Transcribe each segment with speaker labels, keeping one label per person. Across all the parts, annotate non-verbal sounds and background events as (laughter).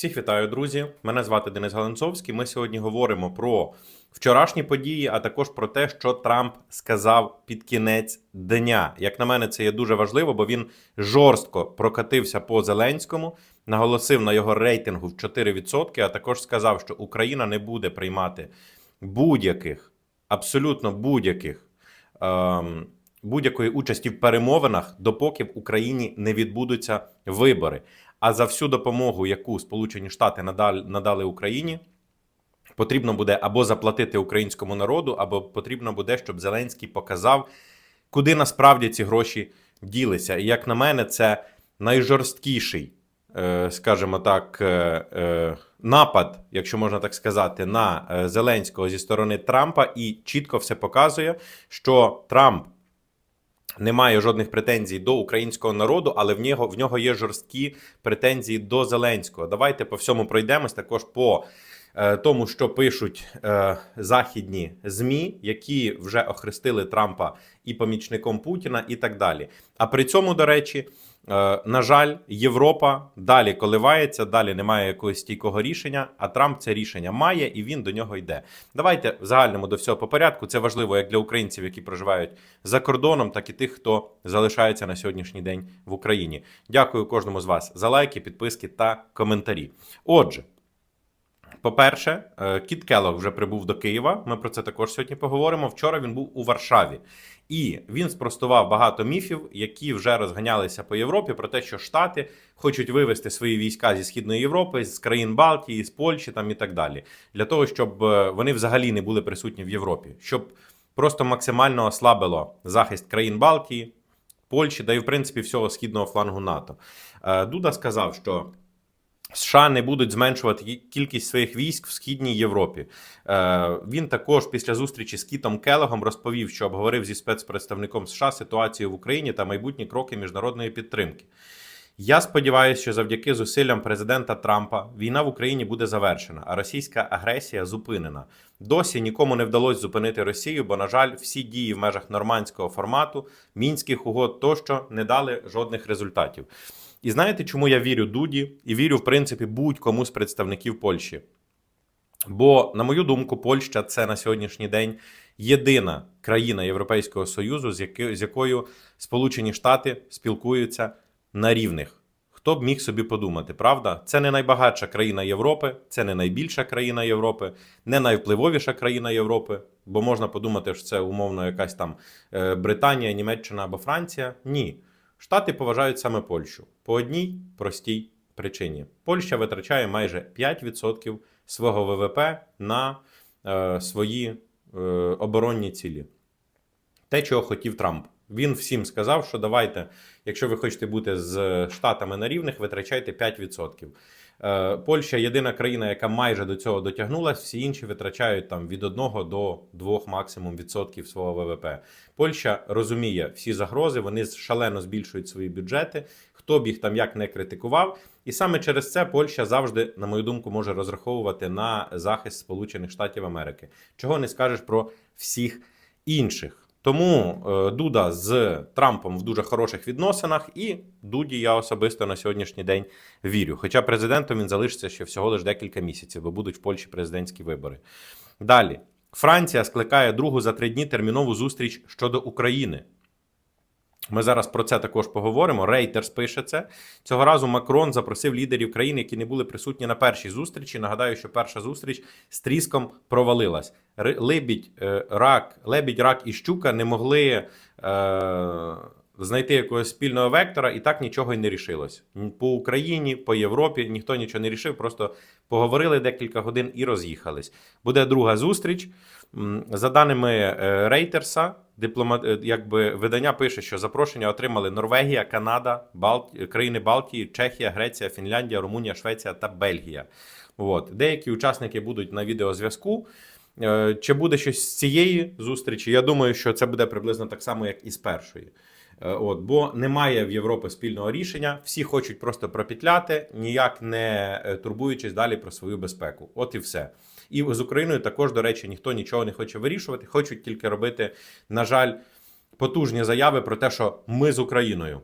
Speaker 1: Всіх вітаю, друзі. Мене звати Денис Галенцовський. Ми сьогодні говоримо про вчорашні події, а також про те, що Трамп сказав під кінець дня. Як на мене, це є дуже важливо, бо він жорстко прокатився по Зеленському, наголосив на його рейтингу в 4%, а також сказав, що Україна не буде приймати будь-яких, абсолютно будь-яких. Ем, Будь-якої участі в перемовинах, допоки в Україні не відбудуться вибори. А за всю допомогу, яку Сполучені Штати надали, Україні, потрібно буде або заплатити українському народу, або потрібно буде, щоб Зеленський показав, куди насправді ці гроші ділися. І як на мене, це найжорсткіший, е, скажімо так, е, е, напад, якщо можна так сказати, на Зеленського зі сторони Трампа, і чітко все показує, що Трамп. Не має жодних претензій до українського народу, але в нього в нього є жорсткі претензії до Зеленського. Давайте по всьому пройдемось також по е, тому, що пишуть е, західні змі, які вже охрестили Трампа і помічником Путіна, і так далі. А при цьому, до речі, на жаль, Європа далі коливається, далі немає якогось стійкого рішення. А Трамп це рішення має і він до нього йде. Давайте в загальному до всього по порядку. Це важливо як для українців, які проживають за кордоном, так і тих, хто залишається на сьогоднішній день в Україні. Дякую кожному з вас за лайки, підписки та коментарі. Отже. По-перше, е, Кіт Келлог вже прибув до Києва. Ми про це також сьогодні поговоримо. Вчора він був у Варшаві, і він спростував багато міфів, які вже розганялися по Європі, про те, що Штати хочуть вивести свої війська зі східної Європи, з країн Балтії, з Польщі там і так далі, для того, щоб е, вони взагалі не були присутні в Європі, щоб просто максимально ослабило захист країн Балтії, Польщі, да і в принципі всього східного флангу НАТО. Е, Дуда сказав, що. США не будуть зменшувати кількість своїх військ в східній Європі. Е, він також після зустрічі з Кітом Келлогом розповів, що обговорив зі спецпредставником США ситуацію в Україні та майбутні кроки міжнародної підтримки. Я сподіваюся, що завдяки зусиллям президента Трампа війна в Україні буде завершена, а російська агресія зупинена. Досі нікому не вдалося зупинити Росію, бо, на жаль, всі дії в межах нормандського формату, мінських угод тощо не дали жодних результатів. І знаєте, чому я вірю Дуді і вірю, в принципі, будь-кому з представників Польщі? Бо, на мою думку, Польща це на сьогоднішній день єдина країна Європейського Союзу, з, якою Сполучені Штати спілкуються на рівних. Хто б міг собі подумати, правда? Це не найбагатша країна Європи, це не найбільша країна Європи, не найвпливовіша країна Європи, бо можна подумати, що це умовно якась там е, Британія, Німеччина або Франція. Ні. Штати поважають саме Польщу по одній простій причині: Польща витрачає майже 5% свого ВВП на е, свої е, оборонні цілі. Те, чого хотів Трамп. Він всім сказав, що давайте, якщо ви хочете бути з Штатами на рівних, витрачайте 5%. Е, Польща єдина країна, яка майже до цього дотягнулася, всі інші витрачають там від 1 до 2 максимум відсотків свого ВВП. Польща розуміє всі загрози, вони шалено збільшують свої бюджети. Хто б їх там як не критикував, і саме через це Польща завжди, на мою думку, може розраховувати на захист Сполучених Штатів Америки. Чого не скажеш про всіх інших. Тому е, Дуда з Трампом в дуже хороших відносинах, і Дуді я особисто на сьогоднішній день вірю. Хоча президентом він залишиться ще всього лише декілька місяців, бо будуть в Польщі президентські вибори. Далі Франція скликає другу за три дні термінову зустріч щодо України. Ми зараз про це також поговоримо. Рейтерс пише це. Цього разу Макрон запросив лідерів країн, які не були присутні на першій зустрічі. Нагадаю, що перша зустріч з тріском провалилась. Лебідь, е, рак, лебідь, рак і щука не могли е, знайти якогось спільного вектора, і так нічого й не рішилось. По Україні, по Європі ніхто нічого не рішив, просто поговорили декілька годин і роз'їхались. Буде друга зустріч. За даними е, Рейтерса, дипломат, е, якби видання пише, що запрошення отримали Норвегія, Канада, Балт... країни Балтії, Чехія, Греція, Фінляндія, Румунія, Швеція та Бельгія. От. Деякі учасники будуть на відеозв'язку. Е, Чи буде щось з цієї зустрічі? Я думаю, що це буде приблизно так само, як і з першої. Е, От, бо немає в Європі спільного рішення. Всі хочуть просто пропетляти, ніяк не е, турбуючись далі про свою безпеку. От і все. І з Україною також, до речі, ніхто нічого не хоче вирішувати. Хочуть тільки робити, на жаль, потужні заяви про те, що ми з Україною.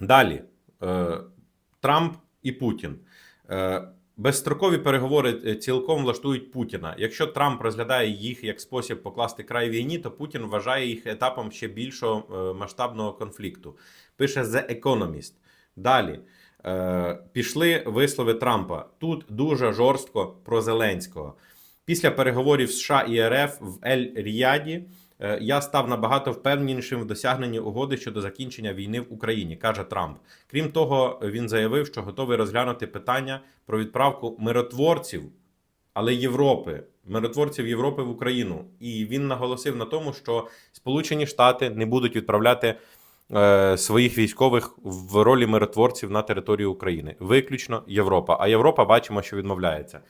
Speaker 1: Далі е, Трамп і Путін. Е, Безстрокові переговори е, цілком влаштують Путіна. Якщо Трамп розглядає їх як спосіб покласти край війні, то Путін вважає їх етапом ще більшого масштабного конфлікту. Пише The Economist. Далі пішли вислови Трампа. Тут дуже жорстко про Зеленського. Після переговорів США і РФ в Ель-Ріяді е, я став набагато впевненішим в досягненні угоди щодо закінчення війни в Україні, каже Трамп. Крім того, він заявив, що готовий розглянути питання про відправку миротворців, але Європи, миротворців Європи в Україну. І він наголосив на тому, що Сполучені Штати не будуть відправляти е, своїх військових в ролі миротворців на територію України. Виключно Європа. А Європа бачимо, що відмовляється.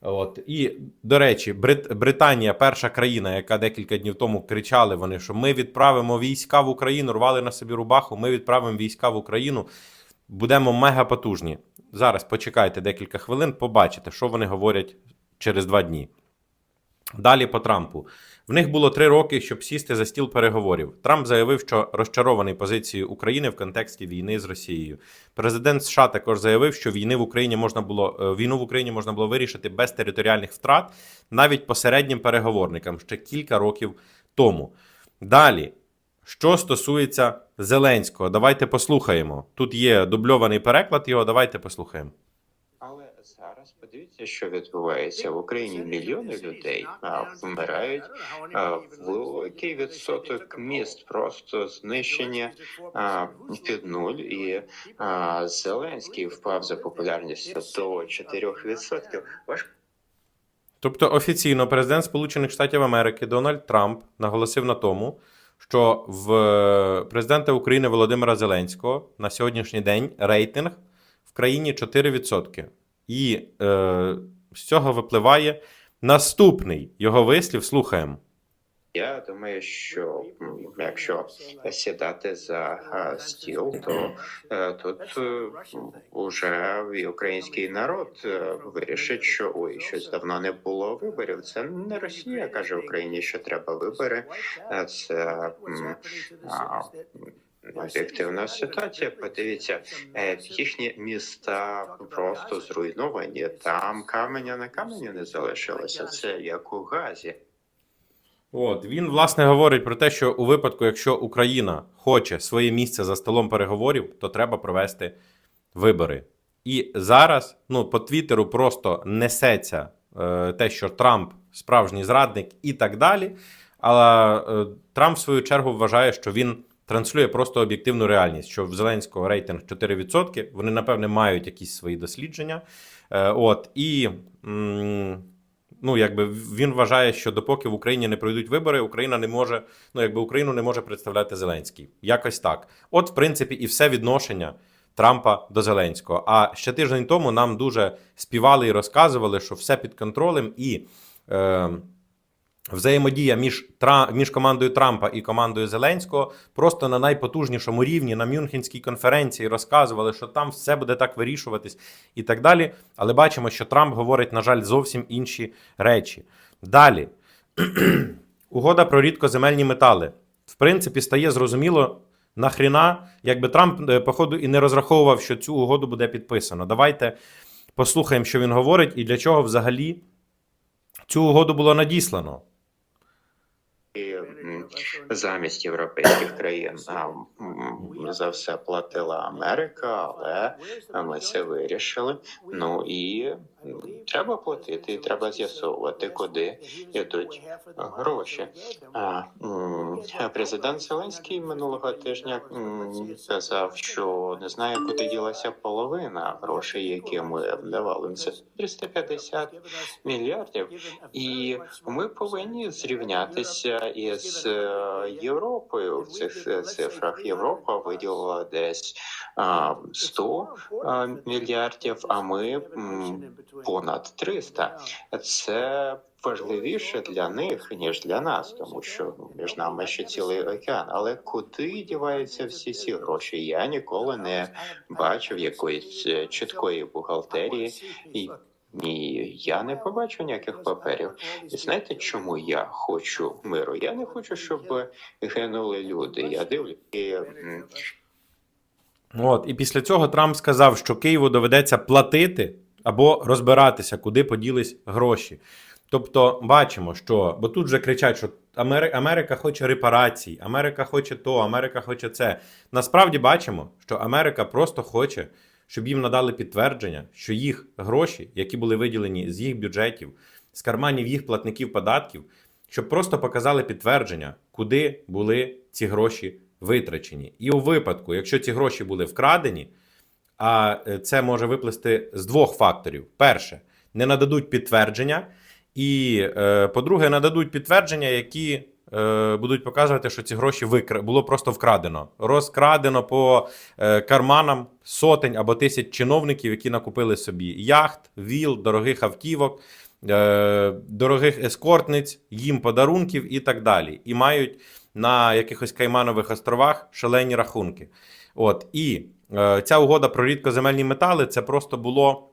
Speaker 1: От і до речі, Брит... Британія перша країна, яка декілька днів тому кричали вони, що ми відправимо війська в Україну, рвали на собі рубаху. Ми відправимо війська в Україну. Будемо мега потужні. Зараз почекайте декілька хвилин, побачите, що вони говорять через два дні. Далі по Трампу. В них було три роки, щоб сісти за стіл переговорів. Трамп заявив, що розчарований позицією України в контексті війни з Росією. Президент США також заявив, що війни в Україні можна було е, війну в Україні можна було вирішити без територіальних втрат, навіть посереднім переговорникам ще кілька років тому. Далі, що стосується Зеленського, давайте послухаємо. Тут є дубльований переклад його. Давайте послухаємо.
Speaker 2: Подивіться, що відбувається в Україні. Мільйони людей вмирають. Великий відсоток міст просто знищені а, під нуль, і Зеленський впав за популярністю до 4%. Важко
Speaker 1: Тобто офіційно президент Сполучених Штатів Америки Дональд Трамп наголосив на тому, що в е, президента України Володимира Зеленського на сьогоднішній день рейтинг в країні 4%. І е, з цього випливає наступний його вислів. Слухаємо.
Speaker 2: Я думаю, що якщо сідати за стіл, то е, тут е, уже і український народ е, вирішить, що ой, щось давно не було виборів. Це не Росія каже Україні, що треба вибори. Е, Це об'єктивна ситуація. Подивіться, е, їхні міста просто зруйновані. Там каменя на камені не залишилося. Це як у газі.
Speaker 1: От він власне говорить про те, що у випадку, якщо Україна хоче своє місце за столом переговорів, то треба провести вибори. І зараз ну по Твіттеру просто несеться е, те, що Трамп справжній зрадник і так далі. Але е, Трамп в свою чергу вважає, що він транслює просто об'єктивну реальність, що в Зеленського рейтинг 4%. Вони, напевне, мають якісь свої дослідження. Е, от і. ну якби він вважає, що допоки в Україні не пройдуть вибори, Україна не може, ну якби Україну не може представляти Зеленський. Якось так. От, в принципі, і все відношення Трампа до Зеленського. А ще тиждень тому нам дуже співали і розказували, що все під контролем і. Е, Взаємодія між між командою Трампа і командою Зеленського просто на найпотужнішому рівні на Мюнхенській конференції розказували, що там все буде так вирішуватись і так далі. Але бачимо, що Трамп говорить, на жаль, зовсім інші речі. Далі (clears throat) угода про рідкоземельні метали. В принципі, стає зрозуміло, нахріна, якби Трамп, е, походу, і не розраховував, що цю угоду буде підписано. Давайте послухаємо, що він говорить, і для чого взагалі цю угоду було надіслано.
Speaker 2: Замість європейських країн за все платила Америка, але ми це вирішили. Ну і треба платити, треба з'ясовувати, куди йдуть гроші. А, Президент Зеленський минулого тижня сказав, що не знає, куди ділася половина грошей, які ми давали. Це 350 мільярдів. І ми повинні зрівнятися із е, Європою в цих е, цифрах. Європа виділила десь а, 100 мільярдів, а ми понад 300. Це важливіше для них ніж для нас, тому що ну, між нами ще цілий океан. Але куди діваються всі ці гроші? Я ніколи не бачив якоїсь е, чіткої бухгалтерії. І ні, я не побачу ніяких паперів. І знаєте, чому я хочу миру? Я не хочу, щоб гинули люди. Я дивлюся. і,
Speaker 1: От, і після цього Трамп сказав, що Києву доведеться платити або розбиратися, куди поділись гроші. Тобто бачимо, що бо тут вже кричать, що Америка хоче репарацій, Америка хоче то, Америка хоче це. Насправді бачимо, що Америка просто хоче, щоб їм надали підтвердження, що їх гроші, які були виділені з їх бюджетів, з карманів їх платників податків, щоб просто показали підтвердження, куди були ці гроші витрачені. І у випадку, якщо ці гроші були вкрадені, а е, це може виплисти з двох факторів: перше, не нададуть підтвердження, і е, по-друге, нададуть підтвердження, які е, будуть показувати, що ці гроші викра... було просто вкрадено. Розкрадено по карманам сотень або тисяч чиновників, які накупили собі яхт, віл, дорогих автівок, дорогих ескортниць, їм подарунків і так далі. І мають на якихось Кайманових островах шалені рахунки. От і е, ця угода про рідкоземельні метали це просто було.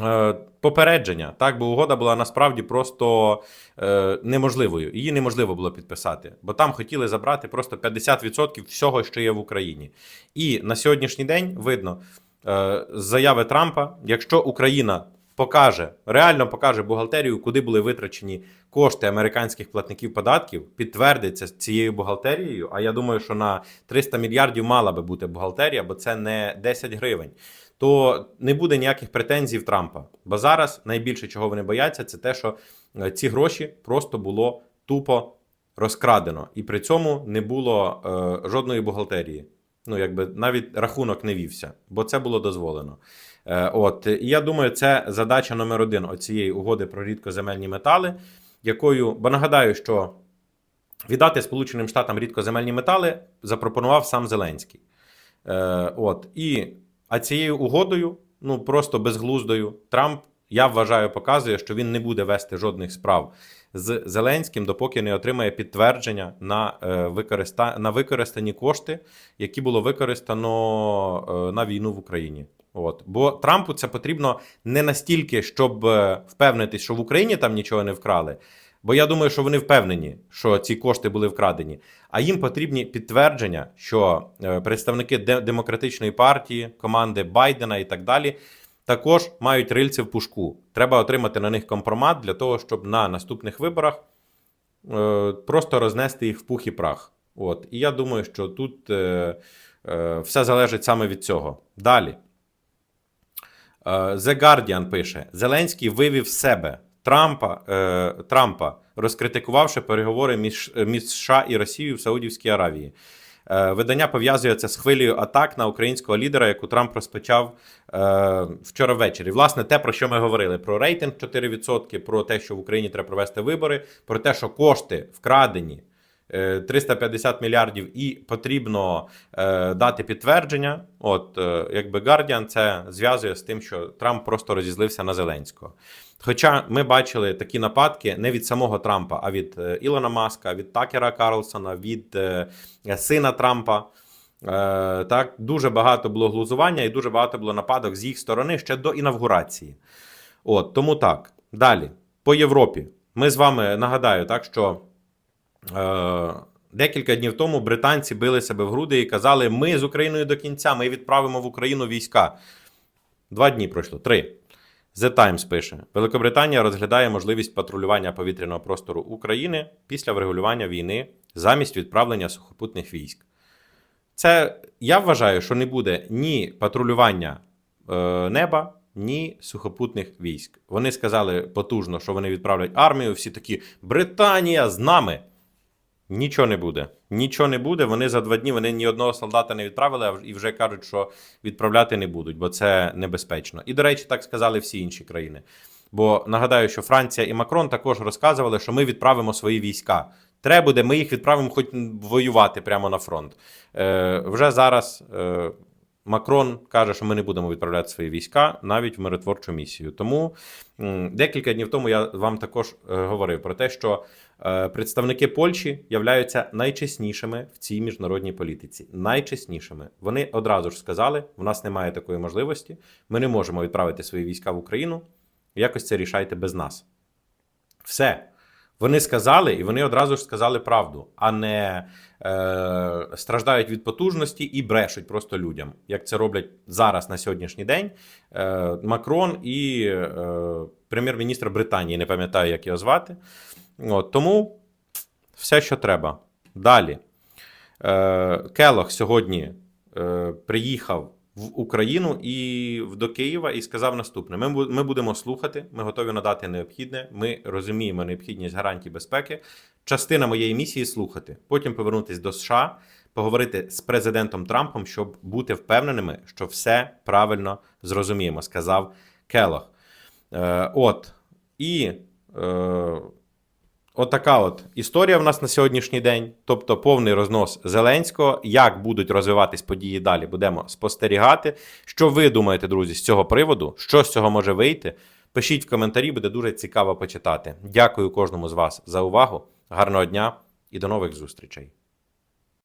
Speaker 1: е, Попередження, так, бо угода була насправді просто е, неможливою. Її неможливо було підписати, бо там хотіли забрати просто 50% всього, що є в Україні. І на сьогоднішній день видно е, з заяви Трампа, якщо Україна покаже, реально покаже бухгалтерію, куди були витрачені кошти американських платників податків, підтвердиться цією бухгалтерією. А я думаю, що на 300 мільярдів мала би бути бухгалтерія, бо це не 10 гривень. То не буде ніяких претензій Трампа. Бо зараз найбільше чого вони бояться, це те, що е, ці гроші просто було тупо розкрадено, і при цьому не було е, жодної бухгалтерії. Ну, якби навіть рахунок не вівся, бо це було дозволено. Е, от і я думаю, це задача номер один оцієї угоди про рідкоземельні метали, якою, бо нагадаю, що віддати Сполученим Штатам рідкоземельні метали запропонував сам Зеленський. Е, от і а цією угодою, ну просто безглуздою, Трамп, я вважаю, показує, що він не буде вести жодних справ з Зеленським, допоки не отримає підтвердження на, е, використа... на використані кошти, які було використано на війну в Україні. От. Бо Трампу це потрібно не настільки, щоб е, впевнитись, що в Україні там нічого не вкрали. Бо я думаю, що вони впевнені, що ці кошти були вкрадені. А їм потрібні підтвердження, що е, представники демократичної партії, команди Байдена і так далі також мають рильці в пушку. Треба отримати на них компромат для того, щоб на наступних виборах е, просто рознести їх в пух і прах. От. І я думаю, що тут все залежить саме від цього. Далі. Е, The Guardian пише: Зеленський вивів себе Трампа, е, Трампа розкритикувавши переговори між, між США і Росією в Саудівській Аравії. Е, Видання пов'язує це з хвилею атак на українського лідера, яку Трамп розпочав е, вчора ввечері. Власне, те, про що ми говорили: про рейтинг 4%, про те, що в Україні треба провести вибори, про те, що кошти вкрадені. Е, 350 мільярдів і потрібно е, дати підтвердження. От е, якби Guardian це зв'язує з тим, що Трамп просто розізлився на Зеленського. Хоча ми бачили такі нападки не від самого Трампа, а від е, Ілона Маска, від Такера Карлсона, від е, сина Трампа. Е, так, дуже багато було глузування і дуже багато було нападок з їх сторони ще до інавгурації. От тому так. Далі по Європі. Ми з вами нагадаю, так що е, декілька днів тому британці били себе в груди і казали: ми з Україною до кінця, ми відправимо в Україну війська. Два дні пройшло, три. The Times пише: Великобританія розглядає можливість патрулювання повітряного простору України після врегулювання війни замість відправлення сухопутних військ. Це я вважаю, що не буде ні патрулювання е, неба, ні сухопутних військ. Вони сказали потужно, що вони відправлять армію. Всі такі Британія з нами. Нічого не буде. Нічого не буде. Вони за два дні вони ні одного солдата не відправили, і вже кажуть, що відправляти не будуть, бо це небезпечно. І, до речі, так сказали всі інші країни. Бо нагадаю, що Франція і Макрон також розказували, що ми відправимо свої війська. Треба буде, ми їх відправимо хоч воювати прямо на фронт. Е, вже зараз е, Макрон каже, що ми не будемо відправляти свої війська навіть в миротворчу місію. Тому м, декілька днів тому я вам також е, говорив про те, що представники Польщі являються найчеснішими в цій міжнародній політиці. Найчеснішими. Вони одразу ж сказали: в нас немає такої можливості, ми не можемо відправити свої війська в Україну. Якось це рішайте без нас. Все. Вони сказали, і вони одразу ж сказали правду, а не е, страждають від потужності і брешуть просто людям, як це роблять зараз на сьогоднішній день. Е, Макрон і е, прем'єр-міністр Британії, не пам'ятаю, як його звати. От, тому все, що треба. Далі. Е, Келох сьогодні е, приїхав в Україну і до Києва і сказав наступне: ми, ми будемо слухати, ми готові надати необхідне. Ми розуміємо необхідність гарантій безпеки. Частина моєї місії слухати, потім повернутися до США, поговорити з президентом Трампом, щоб бути впевненими, що все правильно зрозуміємо, сказав Келох. Е, от і. Е, Отака от історія в нас на сьогоднішній день, тобто повний рознос Зеленського. Як будуть розвиватись події далі, будемо спостерігати. Що ви думаєте, друзі, з цього приводу? Що з цього може вийти? Пишіть в коментарі, буде дуже цікаво почитати. Дякую кожному з вас за увагу. Гарного дня і до нових зустрічей.